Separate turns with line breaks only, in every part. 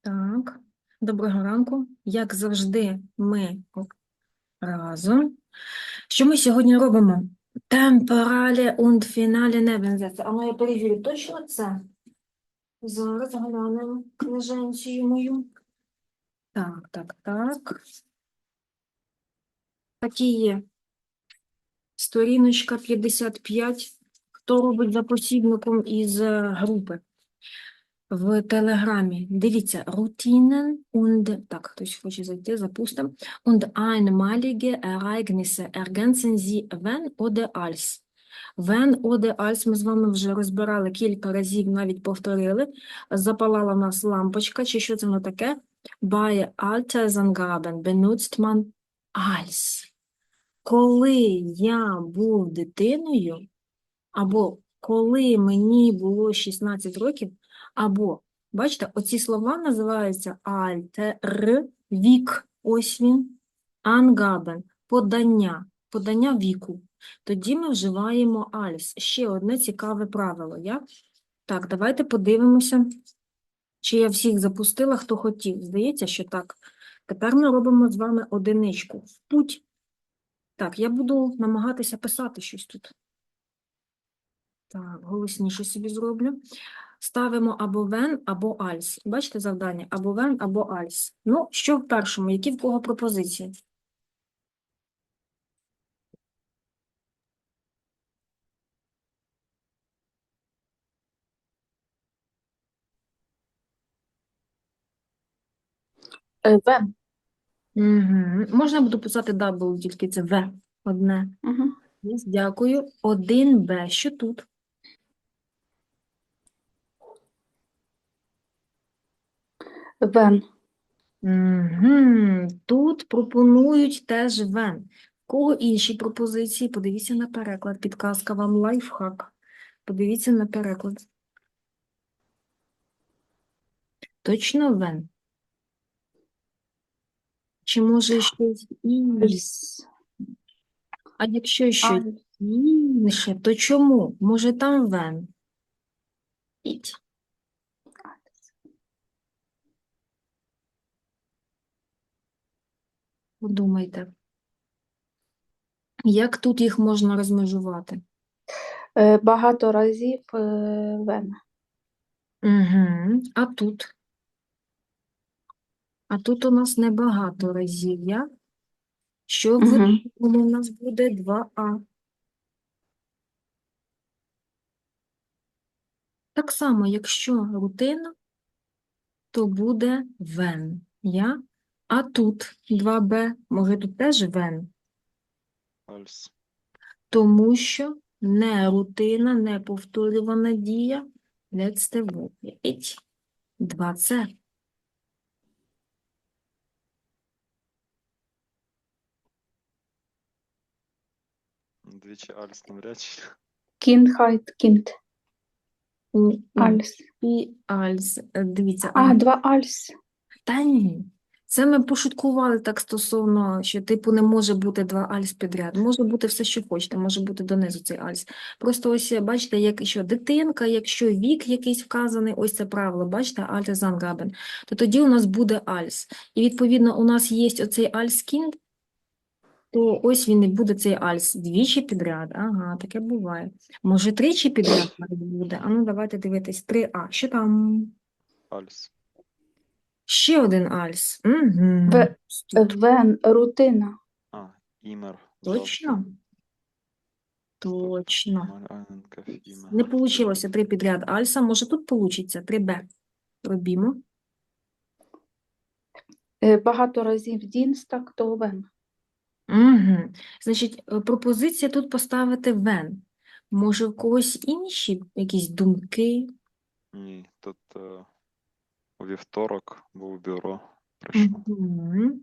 Так, доброго ранку. Як завжди, ми разом. Що ми сьогодні робимо? Темпоралі und фіналі небензеце. А ну я перевірю, точно це? Зараз глянемо книженцію мою. Так, так, так. Такі є. Сторіночка 55. Хто робить за посібником із е, групи? В Телеграмі. Дивіться, Routinen und, так, хтось хоче зайти, запустимо. Und einmalige Ereignisse ergänzen Sie wenn oder als. Wenn oder als ми з вами вже розбирали кілька разів, навіть повторили. Запалала в нас лампочка, чи що це воно таке? Bei Altersangaben benutzt man als. Коли я був дитиною, або коли мені було 16 років, або, бачите, оці слова називаються альтер, вік, ось він, ангабен, подання, подання віку. Тоді ми вживаємо альс. Ще одне цікаве правило. Я? Так, давайте подивимося, чи я всіх запустила, хто хотів. Здається, що так. Тепер ми робимо з вами одиничку. В путь. Так, я буду намагатися писати щось тут. Так, голосніше собі зроблю. Ставимо або вен, або альс. Бачите завдання? Або вен, або альс. Ну, що в першому? Які в кого пропозиції?
Е, Вен.
Угу. Можна буду писати W, тільки це В одне.
Угу.
Дякую. Один Б. Що тут?
Вен.
Угу. Тут пропонують теж вен. Кого інші пропозиції? Подивіться на переклад. Підказка вам лайфхак. Подивіться на переклад. Точно вен? Чи може щось інше? А якщо щось інше, то чому? Може там вен? Іть. Подумайте. Як тут їх можна розмежувати?
Е, Багато разів е, Вен.
Угу. А тут? А тут у нас небагато разів, я? Що
Мгм.
одному у нас буде 2А. Так само, якщо рутина, то буде вен, я? А тут 2Б, може тут теж вен?
Альс.
Тому що не рутина, не повторювана дія, Woche. Іть. 2С.
Двічі Альс навряд чи.
Кінт.
У- у
Альс.
І альс. Дивіться,
А, два Альс.
Та ні. Це ми пошуткували так стосовно, що типу не може бути два альс підряд. Може бути все, що хочете, може бути донизу цей альс. Просто ось бачите, якщо дитинка, якщо вік якийсь вказаний, ось це правило, бачите, альтезангабен, то тоді у нас буде альс. І відповідно у нас є оцей альскінд, то ось він і буде цей альс двічі підряд. Ага, таке буває. Може тричі підряд буде. А ну давайте дивитись. 3А. Що там?
Альс.
Ще один альс. Угу.
В- Вен, рутина.
А, Імер.
Точно? Точно. Не вийшло три підряд альса. Може тут вийде 3Б. Робімо.
Е, Багато разів Дінстак, то Вен.
Угу. Значить, е, пропозиція тут поставити вен. Може, в когось інші якісь думки?
Ні, тут е, у вівторок був бюро, прийшов.
Угу.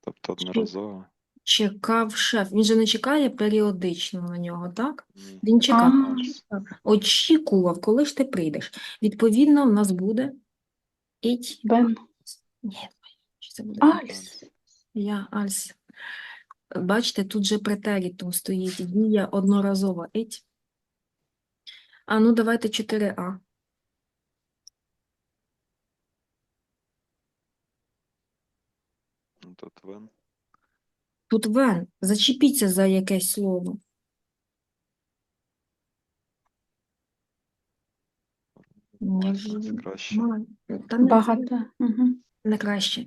Тобто одноразово.
Чекав шеф. Він же не чекає періодично на нього, так?
Ні.
Він чекав.
А.
Очікував, коли ж ти прийдеш. Відповідно, в нас буде іть.
Вен.
Ні, чи це буде
Альс.
Я альс. Бачите, тут же претерітум стоїть. Дія одноразова. Іть. А ну, давайте 4А. Тут вен. Зачепіться за якесь слово.
Краще.
Та не
Багато. Угу.
не краще.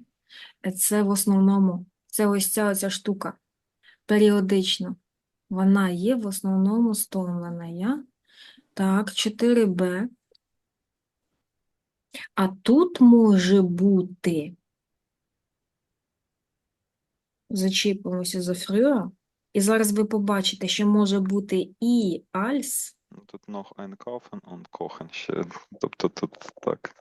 Це в основному, це ось ця оця штука. Періодично. Вона є в основному стомлена. Я. Так, 4Б. А тут може бути. Зачіпимося за фрюа. І зараз ви побачите, що може бути і альс
Ну, Тут noch einkaufen und kochen ще. Тобто тут так.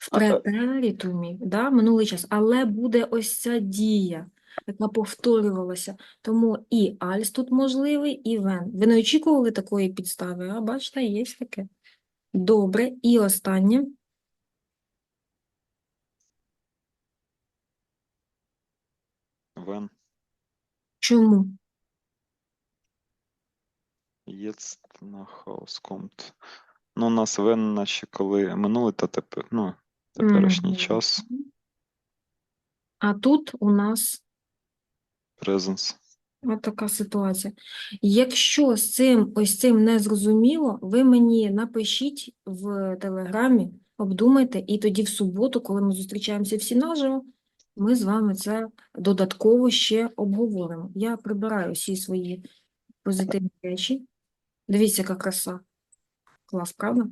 в
е,
претеритумі, да, минулий час, але буде ось ця дія, яка повторювалася. Тому і альс тут можливий, і вен. Ви не очікували такої підстави, а бачите, є таке. Добре. І останнє.
Wenn
Чому?
jetzt nach Haus kommt. Ну, у нас wenn, наче коли минулий та тепер, ну, теперішній
Мгм.
час.
А тут у нас
Presence.
От така ситуація. Якщо з цим ось цим не зрозуміло, ви мені напишіть в Телеграмі, обдумайте, і тоді в суботу, коли ми зустрічаємося всі наживо, ми з вами це додатково ще обговоримо. Я прибираю всі свої позитивні речі. Дивіться, яка краса. Клас, правда?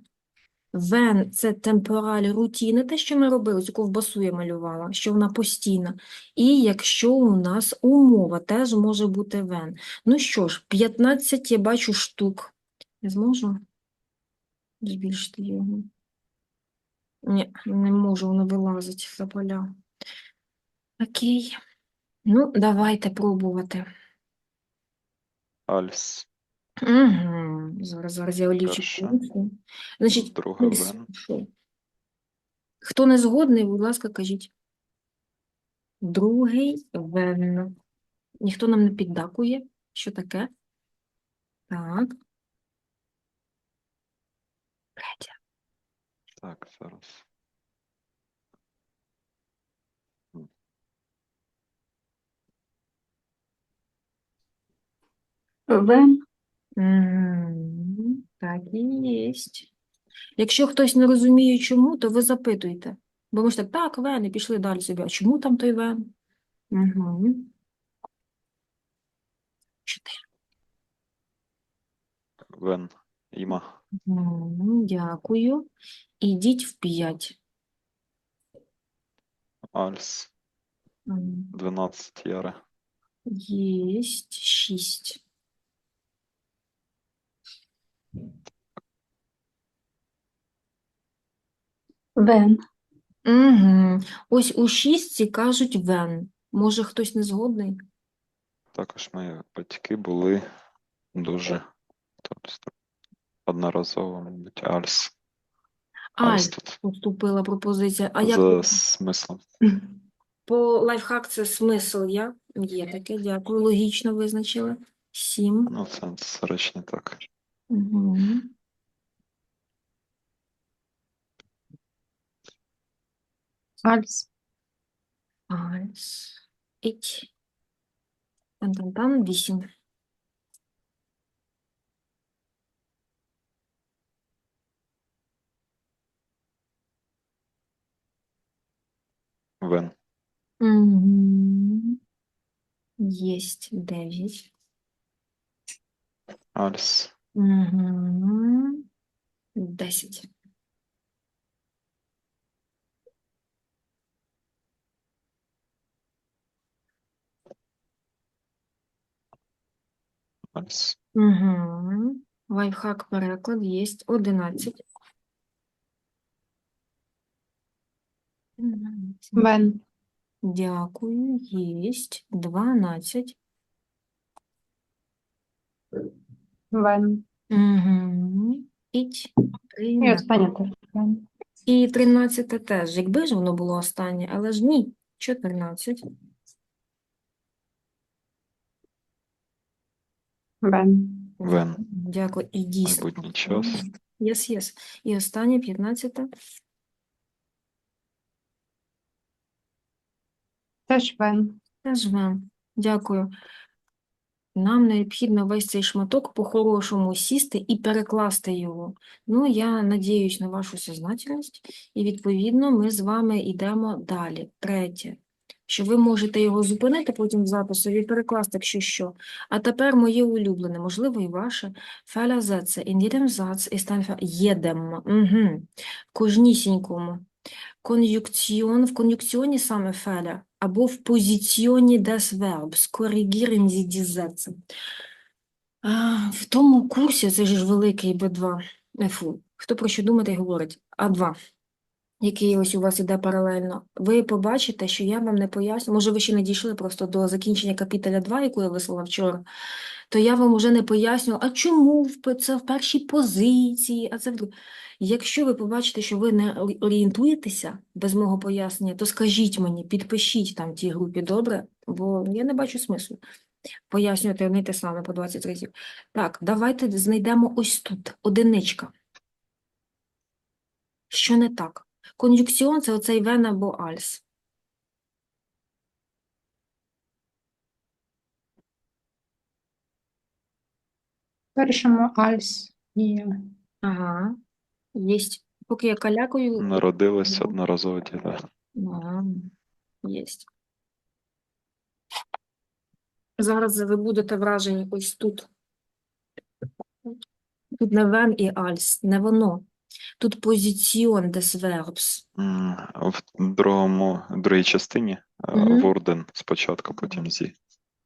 Вен – це темпораль рутіни, те, що ми робили, цю ковбасу я малювала, що вона постійна. І якщо у нас умова теж може бути вен. Ну що ж, 15 я бачу штук. Я зможу збільшити його? Ні, не можу, воно вилазить за поля. Окей. Ну, давайте пробувати.
Als.
Угу. Зараз, зараз я олічу.
Перше.
Значить,
Друге
Ось,
when.
що? Хто не згодний, будь ласка, кажіть. Другий вен. Ніхто нам не піддакує. Що таке? Так. Третє.
Так, зараз.
Вен.
Так і єсть. Якщо хтось не розуміє, чому, то ви запитуйте. Бо ми ж так, так, вен, і пішли далі собі. А чому там той вен? Угу. Чотири.
When. Іма.
Дякую. Ідіть в п'ять. М,
12 яре.
Єсть шість.
Вен.
Угу. Ось у шістці кажуть вен. Може, хтось не згодний?
Також мої батьки були дуже тут одноразово, мабуть.
Альс
Als тут.
поступила пропозиція. А як
За смислом.
по лайфхак це смисл я? Є таке, дякую. Логічно визначили. Сім.
Ну, це, це речі не так.
Угу.
Альс.
Альс. Іть. Тан-тан-тан, вісім.
When.
Угу. Єсть дев'ять.
Als.
Угу. Десять. Угу. Лайфхак переклад єсть одинадцять. Одинадцять.
Вен.
Дякую, єсть дванадцять.
Вен.
Угу. Іть
І
тринадцять.
останнє теж. Вен.
І тринадцяте теж, якби ж воно було останнє, але ж ні, чотирнадцять.
Вен.
When.
Дякую. І дійсно.
Майбутній час.
Єс, єс. І останнє, п'ятнадцяте.
Теж вен.
Теж вен. Дякую. Нам необхідно весь цей шматок по-хорошому сісти і перекласти його. Ну, я надіюсь на вашу сознательність, і відповідно ми з вами йдемо далі. Третє, що ви можете його зупинити потім в запису і перекласти, якщо що. А тепер моє улюблене, можливо, і ваше. Фелязеце. In jedem Satz ist jedem. Угу. Кожнісінькому. Кон'юкціон, в кон'юкціоні саме феля, або в позиціоні des Verbs. Die Sätze. В тому курсі, це ж великий Б2, е, фу, хто про що думати говорить, А2, який ось у вас іде паралельно, ви побачите, що я вам не поясню, може ви ще не дійшли просто до закінчення капіталя 2, яку я вислала вчора, то я вам уже не поясню, а чому це в першій позиції, а це в Якщо ви побачите, що ви не орієнтуєтеся без мого пояснення, то скажіть мені, підпишіть там тій групі, добре? Бо я не бачу смислу пояснювати одне те саме по 20 разів. Так, давайте знайдемо ось тут одиничка. Що не так? Кон'юкціон – це оцей вен або альс.
Першому альс є.
Ага. Єсть. Поки я калякою,
Народились
Ну.
одноразово діти.
Ага, єсть. Зараз ви будете вражені ось тут. Тут не вен і альс, не воно. Тут позиціон des verbs.
В другому, другій частині е,
Мгм.
Ворден спочатку, потім зі.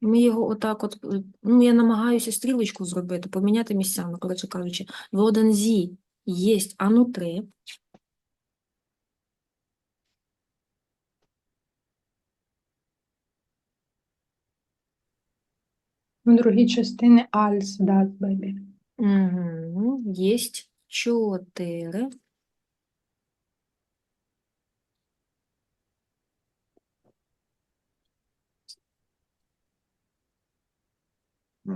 Ми його отак от, е, ну, я намагаюся стрілочку зробити, поміняти місцями, коротше кажучи. В один зі єсть ану три.
В другій частині альс, das baby.
Угу. Єсть чотири.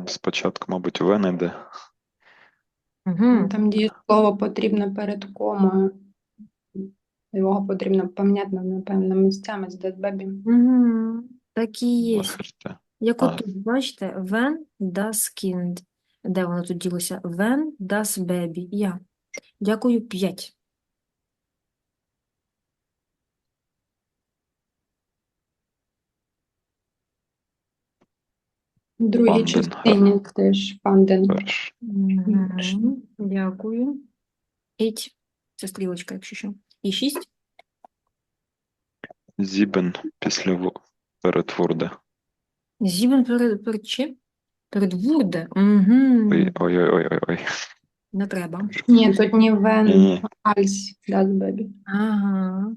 Спочатку, мабуть, Вен іде.
Угу.
Там дієслово потрібно перед комою. Його потрібно поміняти, напевно, місцями з das baby.
Угу. Так і є.
Лахерте.
Як
А.
отут, бачите, when das Kind. Де воно тут ділося? When das baby. Я. Дякую, п'ять.
В другій частині теж.
Перш.
Мгм. Дякую. Іть. Це стрілочка, якщо що. І шість.
Зібен після Во- перед Ворде.
Зібен перед, перед чим? Перед вурде. Угу.
Ой, ой, ой, ой, ой.
Не треба.
Ні, тут не вен, альс, das baby.
Ага.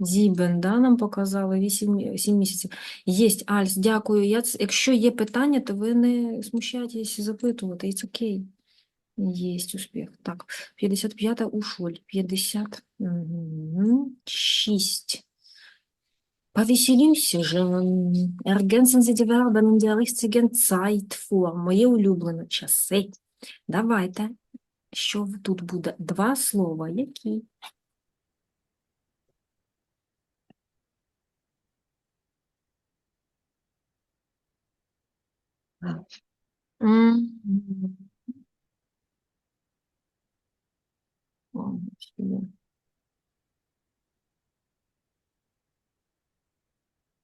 Зібен, да, нам показали 8, 7 місяців. Єсть, Альс, дякую. Я, якщо є питання, то ви не смущайтесь запитувати. It's окей. Єсть успіх. Так, 55 ушоль. 50. Угу. 6. Повеселімся же. Ergänzen Sie die Verben in der richtigen Zeitform. Моє улюблене часи. Давайте. Що тут буде? Два слова. Які?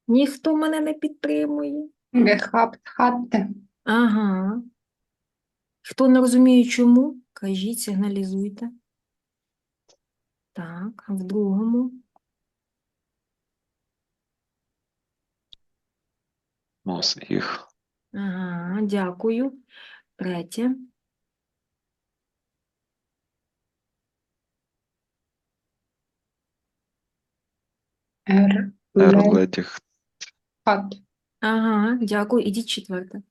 Ніхто мене не підтримує.
Gehabt hatte.
Ага. Хто не розуміє, чому, кажіть, сигналізуйте. Так, а в другому.
Мос їх.
Ага, дякую. Третє.
Er,
Ерледіх.
hat.
Ага, дякую. Ідіть четверте.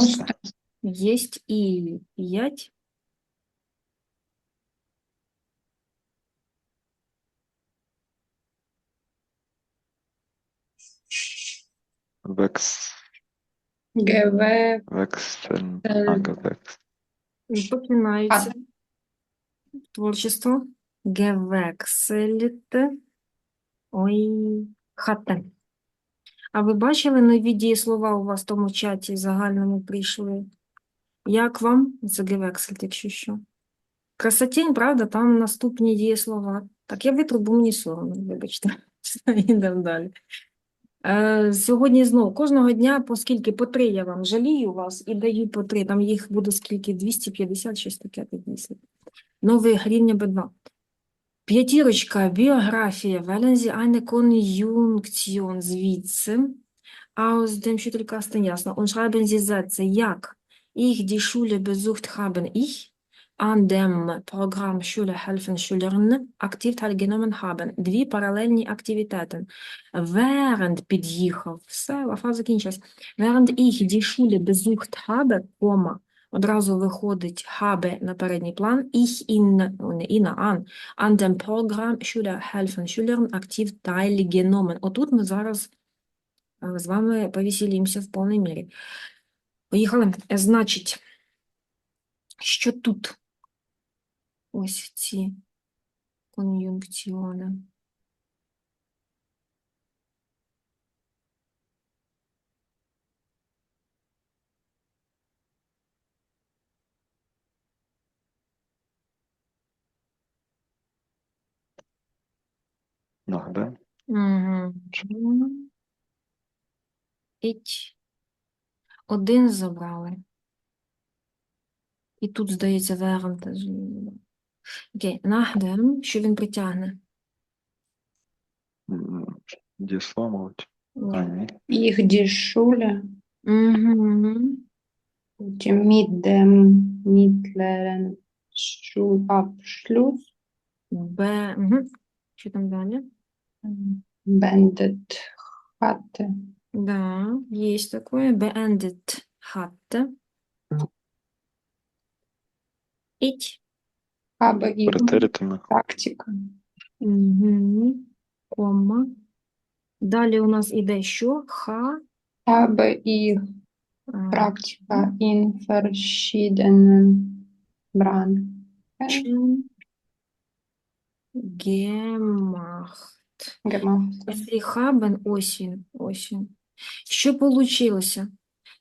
Мосте.
Musste.
Єсть і п'ять.
Векс.
Gewe,
Вексен.
Е,
А, Гавекс.
Починається. Творчество. Gewechselt. Ой, hatte. А ви бачили нові дієслова у вас в тому чаті загальному прийшли? Як вам це gewechselt, якщо що? Красотінь, правда, там наступні дієслова. Так, я витру, бо мені соромно, вибачте. Йдемо далі. Е, сьогодні знову, кожного дня, оскільки по три я вам жалію вас і даю по три, там їх буде скільки, 250, щось таке підвісить. Новий рівня Б2. П'ятірочка, біографія, Sie eine Konjunktion звідси, aus dem Schüttelkasten ясно, und schreiben Sie Sätze, як ich die Schule besucht haben ich, an dem Programm Schule helfen Schülern aktiv teilgenommen haben. Дві паралельні активітети. Während під'їхав, все, фраза закінчилась. Während ich die Schule besucht habe, кома, одразу виходить habe на передній план, ich in, не in, an, an dem Programm Schüler helfen Schülern aktiv teilgenommen. Отут ми зараз е, з вами повеселімося в повній мірі. Поїхали. Е, Значить, що тут? Ось ці кон'юнкціони.
Нагадай.
Угу. Іть. Один забрали. І тут, здається, верен теж. Окей, нахдем, що він притягне?
Дієслово, мабуть. А,
Ні.
die Schule,
Угу.
потім mit dem mittleren Schulabschluss
Б. Угу. Що там далі?
Beendet hatte.
Да, есть такое. Beendet hatte. Ich.
Habe ich
Претеритими.
практика.
Угу. Кома. Далі у нас іде що? Ха.
Habe ich
а,
Praktika in verschiedenen Branchen
Chen gemacht. Ось цей haben, ось він. Що получилося?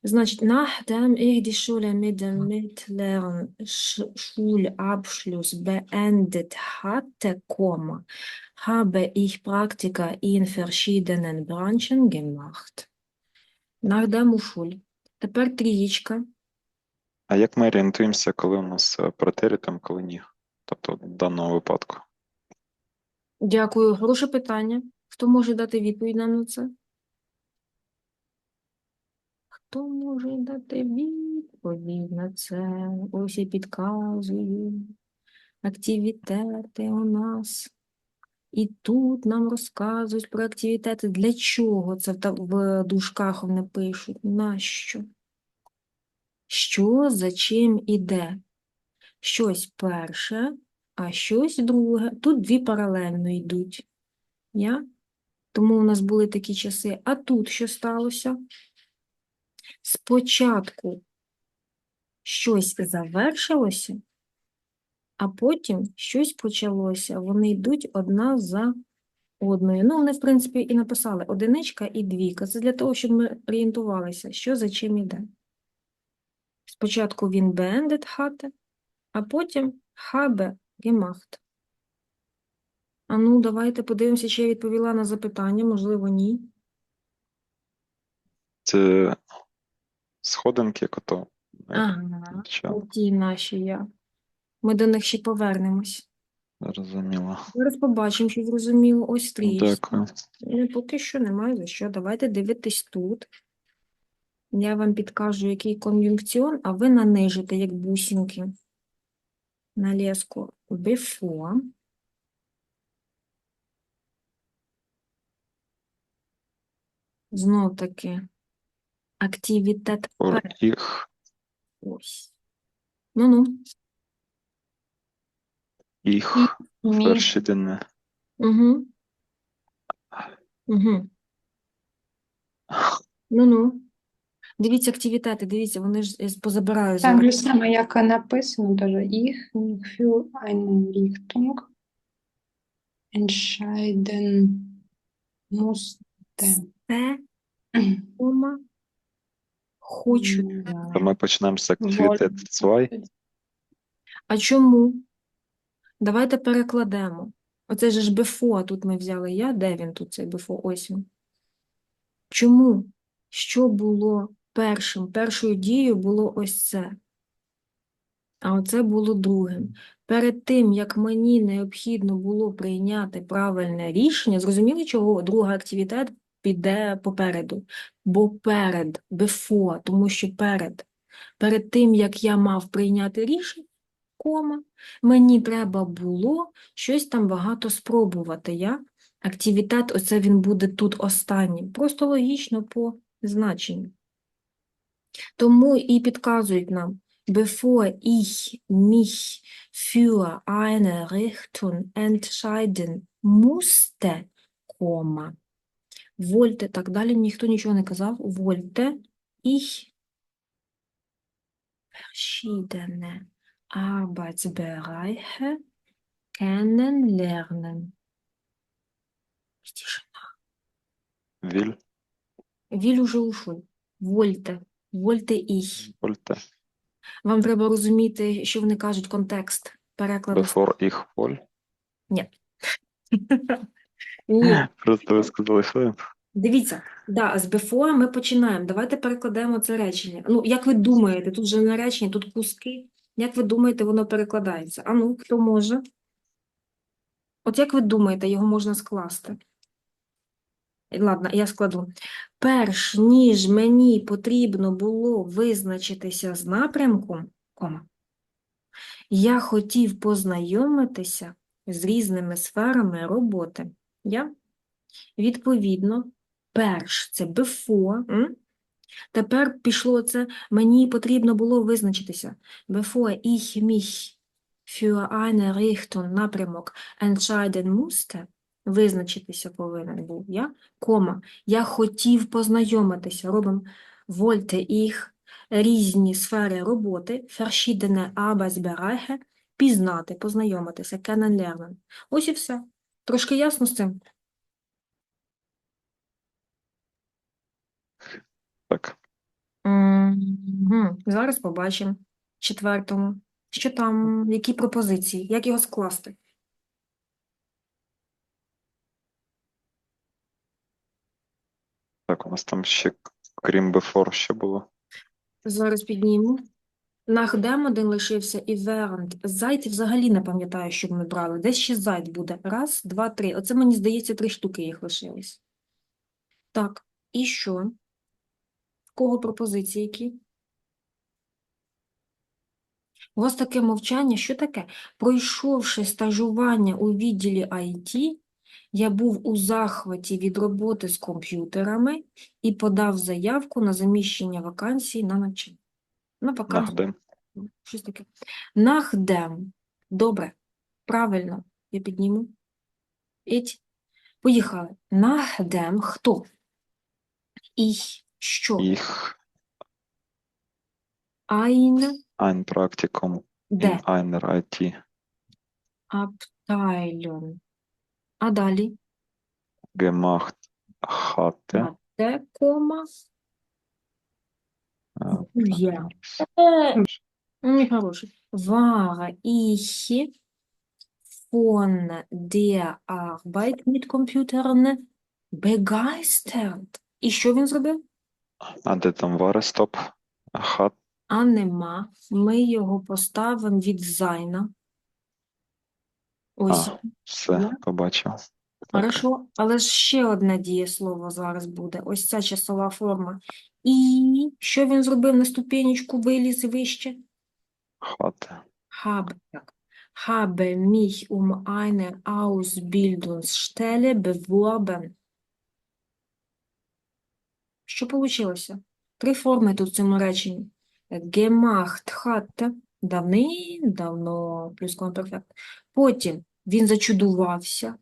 Значить, nachdem ich die Schule mit dem mittleren Schulabschluss beendet hatte, Komma, habe ich Praktika in verschiedenen Branchen gemacht. Nachdem у Schule. Тепер трієчка.
А як ми орієнтуємося, коли у нас е, коли ні? Тобто в даному випадку.
Дякую. Хороше питання. Хто може дати відповідь нам на це? Хто може дати відповідь на це? Ось я підказую. Активітети у нас. І тут нам розказують про активітети. Для чого це в дужках вони пишуть? Нащо? Що за чим іде? Щось перше, а щось друге. Тут дві паралельно йдуть. Я? Тому у нас були такі часи. А тут що сталося? Спочатку щось завершилося, а потім щось почалося. Вони йдуть одна за одною. Ну, вони, в принципі, і написали одиничка і двійка. Це для того, щоб ми орієнтувалися, що за чим іде. Спочатку він beendet hatte, а потім habe gemacht. А ну, давайте подивимося, чи я відповіла на запитання, можливо, ні.
Це сходинки, кото.
Ага, ті наші я. Ми до них ще повернемось.
Зрозуміло.
Зараз побачимо, що зрозуміло. Ось стрічка.
Дякую.
Ну, поки що немає за що. Давайте дивитись тут. Я вам підкажу, який кон'юнкціон, а ви нанижите, як бусинки, на леску before. Знов таки активітет
For
Ось. Ну-ну.
їх, verschiedene.
Угу. Угу. Ну-ну. Дивіться активітети, дивіться, вони ж е, позабираю
Так
зараз.
же саме, як написано, теж їх für eine Richtung entscheiden musste.
Це, кома, хочу.
То ми почнемо з активітет 2.
А чому? Давайте перекладемо. Оце же ж before, тут ми взяли я, де він тут цей before? Ось він. Чому? Що було першим? Першою дією було ось це. А оце було другим. Перед тим, як мені необхідно було прийняти правильне рішення, зрозуміли, чого друга активітет піде попереду? Бо перед, before, тому що перед. Перед тим, як я мав прийняти рішення, кома, мені треба було щось там багато спробувати. Я активітет, оце він буде тут останнім. Просто логічно по значенню. Тому і підказують нам, bevor ich mich für eine Richtung entscheiden musste, кома. Wollte, так далі ніхто нічого не казав, wollte ich verschiedene Arbeitsbereiche kennenlernen. Тишина.
Віль,
Віль уже ушов. Вольте. Вольте ich.
вольте.
Вам треба розуміти, що вони кажуть, контекст перекладу.
Before їх воль.
Ні.
Просто ви сказали хвилин.
Дивіться, да, з before ми починаємо. Давайте перекладемо це речення. Ну, як ви думаєте, тут же не речення, тут куски. Як ви думаєте, воно перекладається? А ну, хто може? От як ви думаєте, його можна скласти? Ладно, я складу. Перш ніж мені потрібно було визначитися з напрямком, кома, я хотів познайомитися з різними сферами роботи. Я, відповідно, перш це before. м? Тепер пішло це, мені потрібно було визначитися. Before ich mich für eine Richtung напрямок entscheiden musste, визначитися повинен був я, кома, я хотів познайомитися, робимо wollte ich, різні сфери роботи, verschiedene Arbeitsbereiche, пізнати, познайомитися, kennenlernen. Ось і все. Трошки ясно з цим?
Так.
Мгм. Зараз побачимо. Четвертому. Що там, які пропозиції, як його скласти?
Так, у нас там ще, крім before, що було.
Зараз підніму. Нахдем один лишився і вернт. Зайд взагалі не пам'ятаю, що ми брали. Десь ще зайд буде. Раз, два, три. Оце, мені здається, три штуки їх лишилось. Так, і що? В кого пропозиції які? У вас таке мовчання, що таке? Пройшовши стажування у відділі IT, я був у захваті від роботи з комп'ютерами і подав заявку на заміщення вакансій на навчання. На вакансію. Щось таке. Нахдем. Добре. Правильно. Я підніму. Іть. Поїхали. Нахдем. Хто? І що?
Їх
Ein,
ein Praktikum
де?
in einer IT.
Abteilung. А далі?
gemacht hatte.
Де, кома? Я. Нехороший. War ich von der Arbeit mit Computern begeistert? І що він зробив?
А де там варестоп? Хат.
А нема. Ми його поставимо від зайна. Ось.
А, все, побачив. Так.
Хорошо, але ж ще одне дієслово зараз буде. Ось ця часова форма. І що він зробив на ступенечку виліз вище?
Хати.
Habe, так. Habe mich um eine Ausbildungsstelle beworben. Що получилося? Три форми тут в цьому реченні. Gemacht hatte, давним-давно, плюскомперфект. Потім він зачудувався.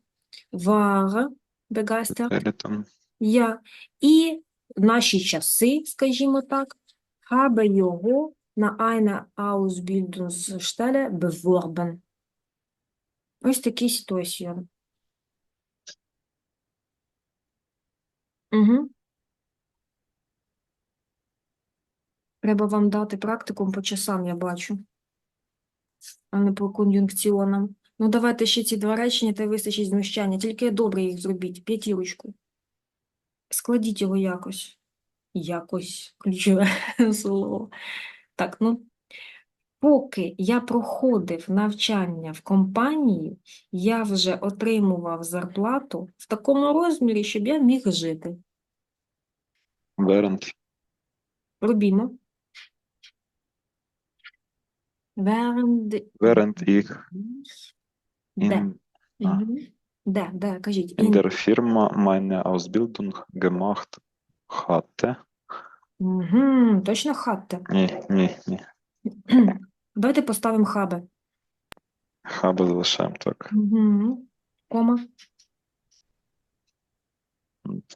Далі там
я. І наші часи, скажімо так, habe його на eine Ausbildungsstelle beworben. Ось такий ситуація. Угу. Треба вам дати практикум по часам, я бачу, а не по кон'юнкціонам. Ну, давайте ще ці два речення, та вистачить знущання. Тільки добре їх зробіть, п'ятірочку. Складіть його якось. Якось, ключове слово. Так, ну, поки я проходив навчання в компанії, я вже отримував зарплату в такому розмірі, щоб я міг жити.
Während
Робімо. Während
während ich In, а.
Мгм. Де, де, кажіть.
in der Firma meine Ausbildung gemacht hatte.
Мгм, Точно хатте.
Ні, ні, ні.
Давайте поставимо хабе.
Хаби залишаємо так.
Мгм. Кома.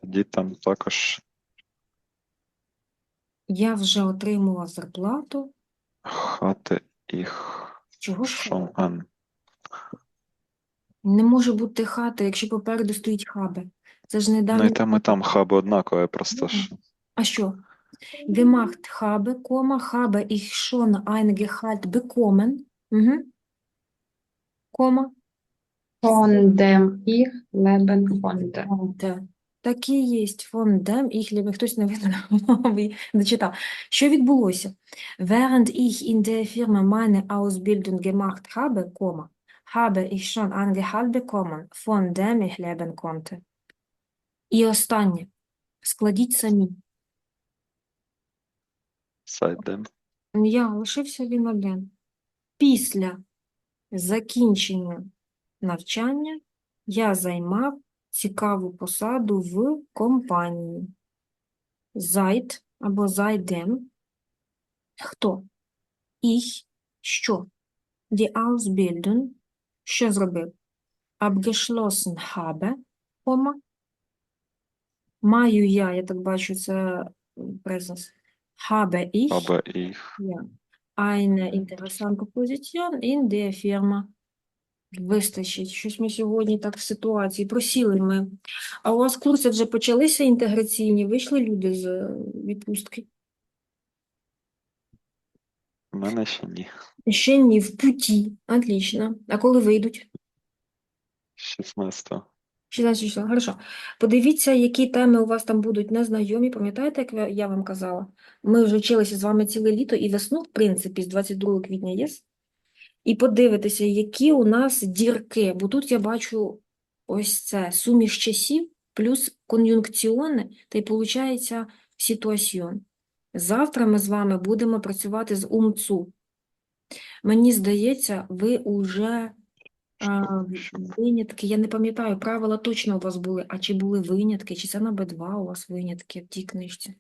Тоді там також
Я вже отримував зарплату.
хати їх
Чого ж. Не може бути хата, якщо попереду стоїть хабе. Це ж не
Ну і там, і там хаби однакові, просто ж.
А що? Gemacht habe, Komma, habe ich schon ein Gehalt bekommen. Угу. Кома.
Von dem ich leben konnte.
Де. Так і є. Von dem ich lebe. Хтось не видно, не читав. Що відбулося? Während ich in der Firma meine Ausbildung gemacht habe, Komma, habe ich schon ein Gehalt bekommen, von dem ich leben konnte. І останнє. Складіть самі.
Сайдем.
Я лишився він один. Після закінчення навчання я займав цікаву посаду в компанії. Зайд або зайдем. Хто? Ich, що? Die Ausbildung, що зробив? Abgeschlossen habe, кома. Маю я, я так бачу, це презенс. Habe ich.
Хаби їх.
Ja, eine interessante Position in der Firma. Вистачить. Щось ми сьогодні так в ситуації. Просіли ми. А у вас курси вже почалися інтеграційні? Вийшли люди з е, відпустки?
У мене ще ні.
Ще ні, в путі. Отлично. А коли вийдуть?
16
16 числа. Хорошо. Подивіться, які теми у вас там будуть незнайомі. Пам'ятаєте, як я- я вам казала? Ми вже вчилися з вами ціле літо і весну, в принципі, з 22 квітня є. І подивитися, які у нас дірки. Бо тут я бачу ось це суміш часів плюс кон'юнкціони, та й виходить ситуаціон. Завтра ми з вами будемо працювати з умцу. Мені здається, ви уже а, винятки, я не пам'ятаю, правила точно у вас були, а чи були винятки, чи це на Б2 у вас винятки в тій книжці?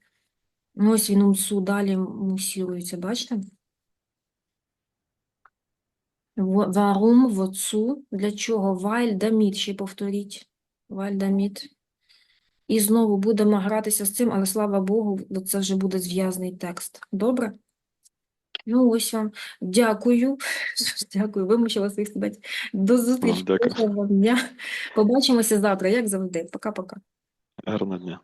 Ну, ось він умсу далі мусірується, бачите? Warum, воцу, для чого? Damit, ще повторіть. Damit. І знову будемо гратися з цим, але слава Богу, це вже буде зв'язний текст. Добре? Ну, ось вам. Дякую. Дякую, вимучила своїх студентів. До зустрічі.
дякую.
Побачимося завтра, як завжди. Пока-пока.
Гарного дня.